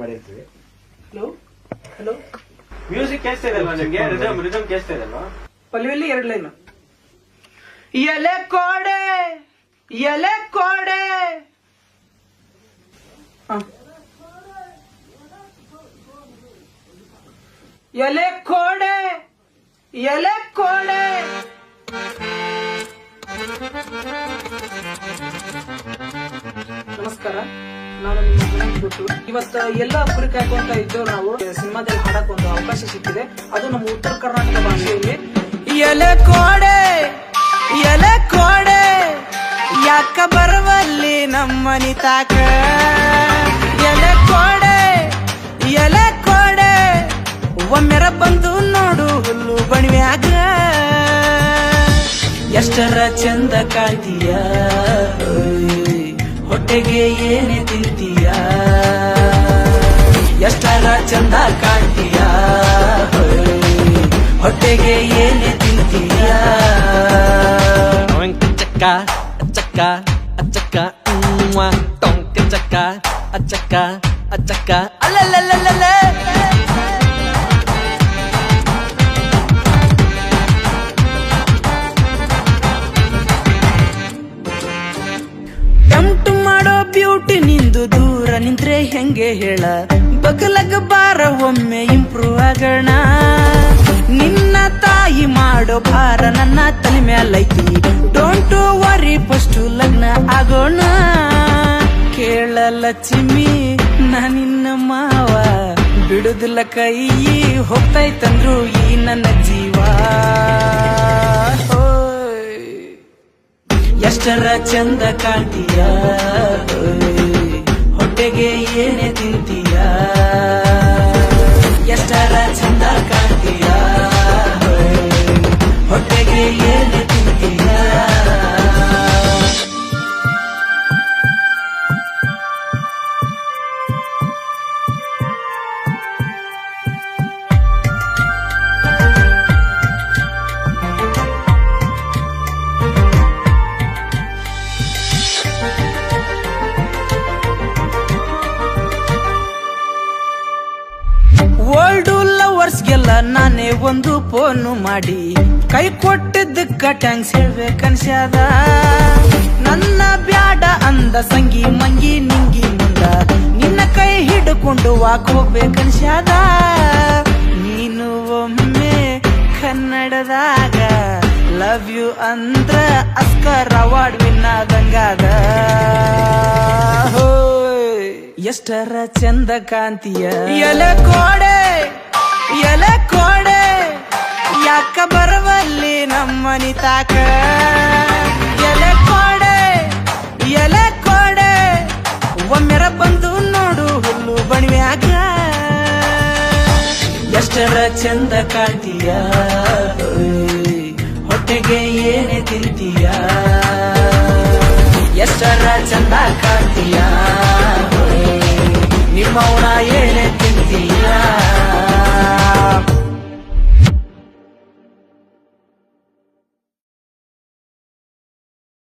ಮಾಡಿರ್ತೀವಿ. Hello hello music ಕೇಳ್ತಾ ಇದಲ್ವಾ ನಿಮ್ಗೆ? ರಿದಮ್ ರಿದಮ್ ಕೇಳಿಸ್ತಾ ಇದಲ್ವಾ? ಪಲ್ವಿಯಲ್ಲಿ ಎರಡು ಲೈನ್. ಎಲೆ ಕೋಡೆ ಎಲೆ ಕೋಡೆ. ಎಲೆ ಕೋಡೆ ಎಲೆ ಕೋಡೆ. ನಮಸ್ಕಾರ. ನಾನು ನಿಮ್ಮ ಬಿಟ್ಟು ಇವತ್ತ ಎಲ್ಲ ಕುರಿ ಕಾಯ್ಕೊಂತ ಇದ್ದೇವೆ ನಾವು ಸಿನಿಮಾದಲ್ಲಿ ಹಾಡಕ್ ಒಂದು ಅವಕಾಶ ಸಿಕ್ಕಿದೆ. ಅದು ನಮ್ಮ ಉತ್ತರ ಕರ್ನಾಟಕ ಭಾಷೆಯಲ್ಲಿ. ಎಲೆ ಕೋಡೆ ಎಲೆ ಕೋಡೆ, ಯಾಕ ಬರವಲ್ಲಿ ನಮ್ಮನಿ ತಾಕ? ಎಲೆ ಕೋಡೆ ಎಲೆ ಕೋಡೆ, ಒಮ್ಮೆರ ಬಂದು ನೋಡು ಹುಲ್ಲು ಬಣಿವ್ಯಾಗ. ಎಷ್ಟರ ಚಂದ ಕಾಣ್ತೀಯ ಹೊಟ್ಟೆಗೆ ಏನೇ ತಿಂತೀಯ? ಎಷ್ಟರ ಚಂದ ಕಾಣ್ತೀಯ? ಹೊಟ್ಟೆಗೆ ಏನೇ ತಿಂತೀಯ? ಚಕ್ಕ, ಅಚ್ಚಕ್ಕ ಅಚ್ಚಕ್ಕ ಟೊಂಕ ಚಕ್ಕ, ಅಚ್ಚಕ್ಕ ಅಚ್ಚಕ್ಕ. ಅಲ್ಲಲ್ಲಲ್ಲಲ್ಲ ದೂರ ನಿಂತ್ರೆ ಹೆಂಗೆ ಹೇಳ? ಬಗಲಗ ಬಾರ ಒಮ್ಮೆ ಇಂಪ್ರೂವ್ ಆಗೋಣ. ನಿನ್ನ ತಾಯಿ ಮಾಡೋ ಭಾರ ನನ್ನ ತಲೆ ಮ್ಯಾಲೈತಿ. ಡೋಂಟ್ ವರಿ ಫಸ್ಟ್ ಲಗ್ನ ಆಗೋಣ. ಕೇಳ ಲಕ್ಷ್ಮಿ, ನಾ ನಿನ್ನ ಮಾವ. ಬಿಡುದಿಲ್ಲ ಕೈ ಹೋಗ್ತಾಯ್ತಂದ್ರು ಈ ನನ್ನ ಜೀವ. ಎಷ್ಟರ ಚಂದ ಕಾಣ್ತೀಯ? ಓಲ್ಡ್ ಲವರ್ಸ್ಗೆಲ್ಲ ನಾನೇ ಒಂದು ಫೋನು ಮಾಡಿ. ಕೈ ಕೊಟ್ಟಿದ್ದಕ್ಕ ಟ್ಯಾಂಕ್ಸ್ ಹೇಳ್ಬೇಕನ್ಸ್ಯಾದ ನನ್ನ ಬ್ಯಾಡ ಅಂದ ಸಂಗಿ ಮಂಗಿ ನಿಂಗಿ ಮುಂದ ನಿನ್ನ ಕೈ ಹಿಡ್ಕೊಂಡು ವಾಕ್ ಹೋಗ್ಬೇಕನ್ಸ್ಯಾದ ನೀನು ಒಮ್ಮೆ ಕನ್ನಡದಾಗ ಲವ್ ಯು ಅಂದ್ರ ಅಸ್ಕರ್ ಅವಾರ್ಡ್ ವಿನ್ ಆದಂಗಾದ. ಎಷ್ಟರ ಚಂದ ಕಾಂತಿಯ? ಎಲೆ ಕೋಡೆ ಎಲೆ ಕೋಡೆ ಯಾಕ ಬರವಲ್ಲಿ ನಮ್ಮನಿ ತಾಕ? ಎಲೆ ಕೋಡೆ ಎಲೆ ಕೋಡೆ ಒಮ್ಮೆರ ಬಂದು ನೋಡು ಹುಲ್ಲು ಬಣಿವ್ಯಾಗ. ಎಷ್ಟರ ಚಂದ ಕಾಂತಿಯ? ಹೊಟ್ಟೆಗೆ ಏನೇ ತಿಂತೀಯ? ಎಷ್ಟರ ಚಂದ ಕಾಣ್ತೀಯ i ona yenetti